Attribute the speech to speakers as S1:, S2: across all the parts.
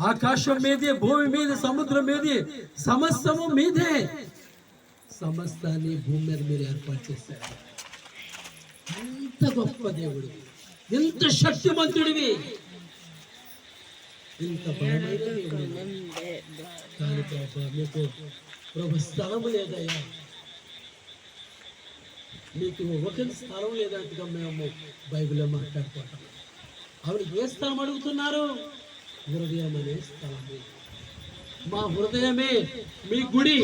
S1: ఆకాశం మీదే భూమి మీద సముద్రం మీదే సమస్తము మీదే. సమస్తాన్ని భూమి మీద మీరు ఏర్పాటు చేశారు. ఎంత గొప్ప దేవుడు. ఎంత శక్తిమంతుడివి. ఇంత కానీ ప్రభా మీకు ప్రభు స్థలము లేదయ్యా. మీకు ఒకరి స్థలం లేదంటగా మేము బైబిల్లో మాట్లాడుకుంటాం. ఆవిడ ఏ స్థలం అడుగుతున్నారు? హృదయం అనే స్థలము. మా హృదయమే మీ గుడి.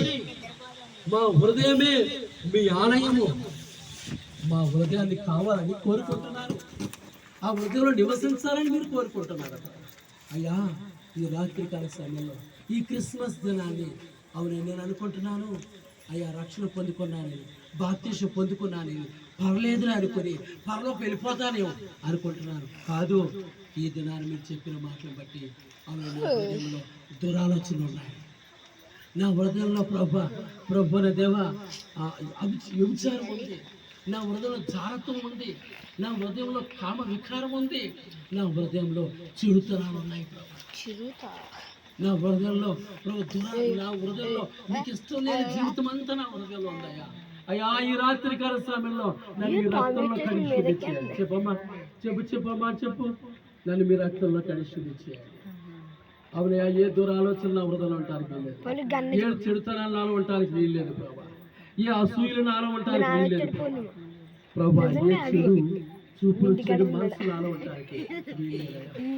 S1: మా హృదయమే మీ ఆలయము. మా హృదయాన్ని కావాలని కోరుకుంటున్నారు. ఆ హృదయంలో నివసించాలని మీరు కోరుకుంటున్నారు. అయ్యా ఈ రాత్రికాల సమయంలో ఈ క్రిస్మస్ దినాన్ని అవును నేను అనుకుంటున్నాను. అయ్యా రక్షణ పొందుకున్నాను. బాప్తీష పొందుకున్నానని పర్లేదులే అనుకుని పరలోకి వెళ్ళిపోతానేమో అనుకుంటున్నాను. కాదు ఈ దినాన్ని మీరు చెప్పిన మాటలు బట్టి హృదయంలో దురాలోచనలు ఉన్నాయి. నా హృదయంలో ప్రభ ప్రభు దేవ వ్యభిచారం ఉంది. నా హృదయంలో జారత్వం ఉంది. నా హృదయంలో కామ వికారం ఉంది. నా హృదయంలో చిరుతనాలు ఉన్నాయి ప్రభు. నా హృదయంలో ప్రభు నా హృదయంలో నీకు ఇష్టం లేని జీవితం అంతా నా హృదయంలో ఉందయ్యా. అయ్యా ఈ రాత్రి కాల సమయంలో నన్ను రక్తంలో కడిగి చెప్పమ్మా చెప్పు చెప్పమ్మా చెప్పు. నన్ను మీ రక్తంలో కడిగి శుద్ధి చేయాలి అవునయ్యా ఏ దూర ఆలోచన నా ఉంటానికి వీల్లేదు. ఏ చెడుతనాలు నాలో ఉండటానికి వీల్లేదు ప్రభా. ఏ అసూయలు నాలో ఉండటానికి వీల్లేదు ప్రభా. ఏ చెడు చూపులు చెడు మనసు నాలో ఉండటానికి.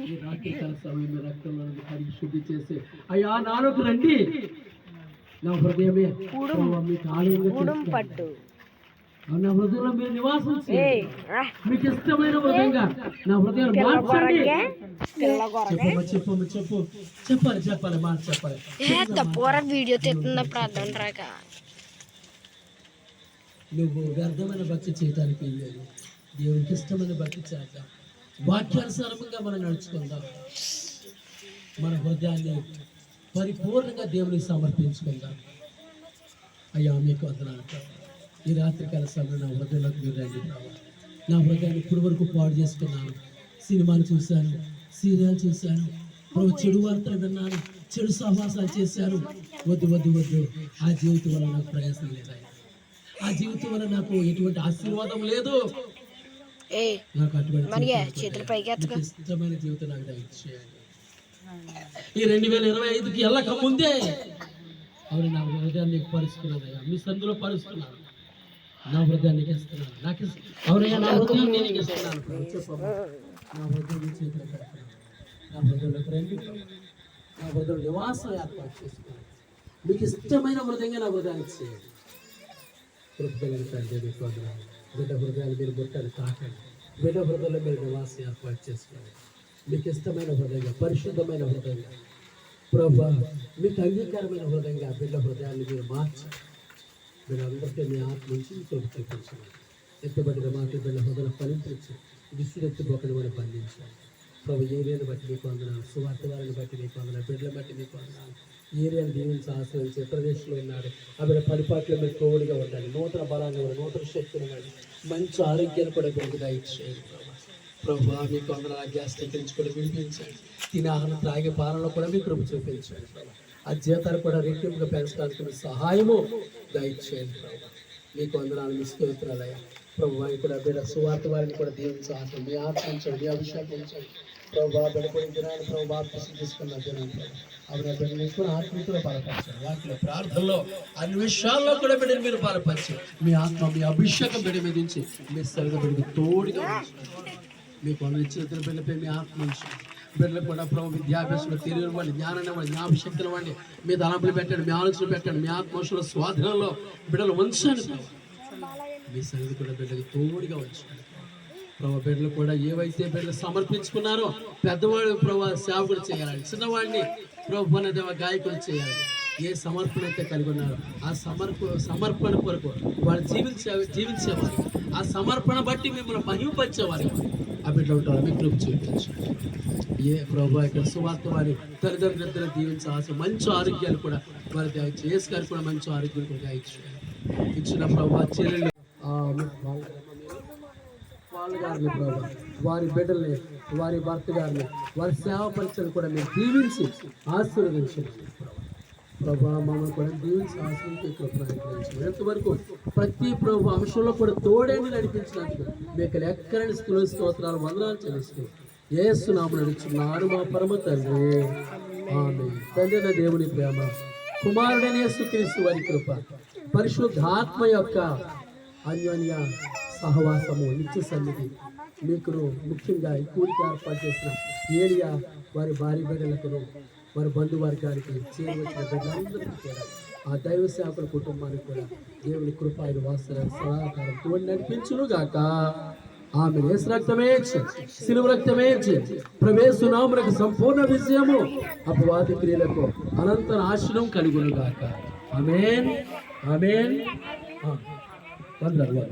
S1: ఈ రాత్రి కాల సమయం మీ రక్తంలో నన్ను కడిగి శుద్ధి చేసి. అయ్యా నాలోకి రండి. నా హృదయమే మీకు ఆలయంగా. నా హృదయంలో మీరు నివాసం. మీకు ఇష్టమైన హృదయంగా నా హృదయాన్ని మార్చండి. చెప్పమ్మా చెప్పమ్మా చెప్పు చెప్పాలి చెప్పాలి మాట చెప్పాలి.
S2: పోర వీడియో తీస్తున్నప్పుడు అర్థం రాక.
S1: నువ్వు వ్యర్థమైన భక్తి చేయడానికి లేదు. దేవునికి ఇష్టమైన భక్తి చేద్దాం. వాక్యానుసారంగా మనం నడుచుకుందాం. మన హృదయాన్ని పరిపూర్ణంగా దేవునికి సమర్పించుకుందాం. అయ్యా మీకు వందనాలు. ప్రభు. ఈ రాత్రి కాల సమయంలో నా హృదయంలోకి మీరు రండి ప్రభు. నా హృదయాన్ని ఇప్పుడు వరకు పాడు చేసుకున్నాను. సినిమాలు చూశాను సీరియల్ చూశాను. ప్రభు చెడు వార్తలు విన్నాను చెడు సహవాసాలు చేశాను. వద్దు వద్దు వద్దు. ఆ జీవితం వల్ల నాకు ప్రయాసం లేదా? ఆ జీవితం వల్ల నాకు ఎటువంటి ఆశీర్వాదం లేదు. నాకు అటువంటి జీవితం నాకు ఇష్టమైన జీవితం నాకు దయచేయండి. ఈ రెండు వేల ఇరవై ఐదుకి వెళ్ళక ముందే. అవును నా హృదయాన్ని పరుస్తున్నానయ్యా మీ సందులో పరుస్తున్నాను నా హృదయానికి ఇస్తున్నాను నాకు ఇస్- నా హృదయం నేను ఇస్తున్నాను నా హృదయం నీ చేతిలో నా హృదయంలో రండి నా హృదయం నివాసం ఏర్పాటు చేసుకోండి మీకు ఇష్టమైన హృదయంగా నా హృదయానికి చేయండి కృపగలిగిన తండ్రి మీకు బిడ్డ హృదయాలు మీరు ముట్టని తాకండి. బిడ్డ హృదయంలో మీరు నివాసం ఏర్పాటు చేసుకోండి. మీకు ఇష్టమైన హృదయంగా పరిశుద్ధమైన హృదయంగా. ప్రభా మీకు అంగీకారమైన హృదయంగా బిడ్డ హృదయాన్ని మీరు మార్చండి. మీరందరికీ మీ ఆత్మ నుంచి మీ ఎత్తబడిన మాటలు బిడ్డ హృదయ ఫలించు దుష్టుడెత్తి బొక్కలు కూడా బంధించాలి. ప్రభు ఏరియాని బట్టి నీకు అందనా సువార్త వారిని బట్టి నీకు అందనా బిడ్డల బట్టి నీకు అందనా ఏరియాని దీవించి ఆశ్రయించి ప్రదేశంలో ఉన్నారు ఆవిడ పరిపాట్లో మీరు తోడుగా ఉండాలి. నూతన బలాన్ని కూడా నూతన శక్తిని కానీ మంచి ఆరోగ్యాన్ని కూడా మీకు దయచేయండి ప్రభు. ప్రభు మీకు అందరూ ఆ గ్యాస్ తగ్గించుకొని వినిపించండి తినే ఆహారం త్రాగే పాలనలో కూడా మీ కృప చూపించండి ప్రభు. ఆ జీతాలు కూడా రెట్టింపుగా పెంచడానికి మీ సహాయము దయచేయండి మీకు వందనాలు మీ స్తోత్రాలయ్యా ప్రభు వారికి కూడా బిడ్డ సువార్త వారిని కూడా దీవించాలి మీ ఆత్మించండి మీ అభిషేకించండి ప్రభు బిడ్డపడిన దినాన్ని ప్రభు బాప్తిసం తీసుకున్న దినాన్ని ప్రభు. ఆవిడ బిడ్డని ఆత్మీయతలో బలపరచండి. వాటిలో ప్రార్థనలో అన్ని విషయాల్లో కూడా బిడ్డని మీరు బలపరిచి మీ ఆత్మ మీ అభిషేకం బిడ్డ మీద నుంచి మీ సరిగా బిడ్డకి తోడుగా మీకు వందలు ఇచ్చిన బిడ్డలపై మీ ఆత్మ ఉంచండి. బిడ్డలకు కూడా ప్రభు విద్యాభ్యాసంలో తెలియని వాడి జ్ఞానాన్ని వాడి జ్ఞాపశక్తిని వాడిని మీ తలంపులు పెట్టండి మీ ఆలోచనలు పెట్టండి మీ ఆత్మోషుల స్వాధీనంలో బిడ్డలు ఉంచండి మీ సంగతి కూడా బిడ్డలకు తోడుగా ఉంచండి ప్రభు. బిడ్డలు కూడా ఏవైతే బిడ్డలు సమర్పించుకున్నారో పెద్దవాడు ప్రభు సేవకుడు చేయాలని చిన్నవాడిని ప్రభు దేవ గాయకుడు చేయాలి. ఏ సమర్పణ అయితే కలిగి ఉన్నారో ఆ సమర్ప సమర్పణ కొరకు వాళ్ళు జీవించే జీవించేవారు. ఆ సమర్పణ బట్టి మిమ్మల్ని మహిమపరిచేవారు అప్పట్లో బిడ్డలు ఉంటారు మీకు కృప చూపించండి ఏ ప్రభు ఇక్కడ సువార్త వారి తల్లిదండ్రులందరూ దీవించి ఆశ మంచి ఆరోగ్యాలు కూడా వారి దాయించు ఏసు గారు కూడా మంచి ఆరోగ్యం కూడా దయచేయండి ఇచ్చిన ప్రభు చెల్లెలు ఆ, వాళ్ళ- గారిని ప్రభా వారి బిడ్డల్ని వారి భర్త గారిని వారి సేవ పరిచయం కూడా మీరు దీవించి ఆశీర్వదించండి. ప్రభా మమ్మల్ని కూడా దీవించి ఆశ్రయించి ఎంతవరకు ప్రతి ప్రభు అంశంలో కూడా తోడేమి నడిపించినందుకు మీకు ఎక్కడని స్థుల స్తోత్రాలు వందనాలు చెల్లిస్తూ ఏసునామం నడుచున్నారు మా పరమ తండ్రి. ఆమె తండ్రిన దేవుని ప్రేమ కుమారుడైన యేసుక్రీస్తు వారి కృప పరిశుద్ధాత్మ యొక్క అన్యోన్య సహవాసము నిత్య సన్నిధి మీకు ముఖ్యంగా ఈ కూడికి ఏర్పాటు చేసిన ఏరియా వారి భార్య బిడ్డలకును వారి బంధువర్గానికి చేయవలసిన బిడ్డలందరికీ కూడా ఆ దైవ సేవకుల కుటుంబానికి కూడా దేవుని కృప ఆయన వాస్తవ సదాకాలం తోడు నడిపించును గాక. ఆమె యేసు రక్తమే శిలువ రక్తమే ప్రవేశనాములకు సంపూర్ణ విజయము అపవాది క్రియలకు అనంత నాశనం కలుగును గాక. ఆమేన్. వందలు ఆ,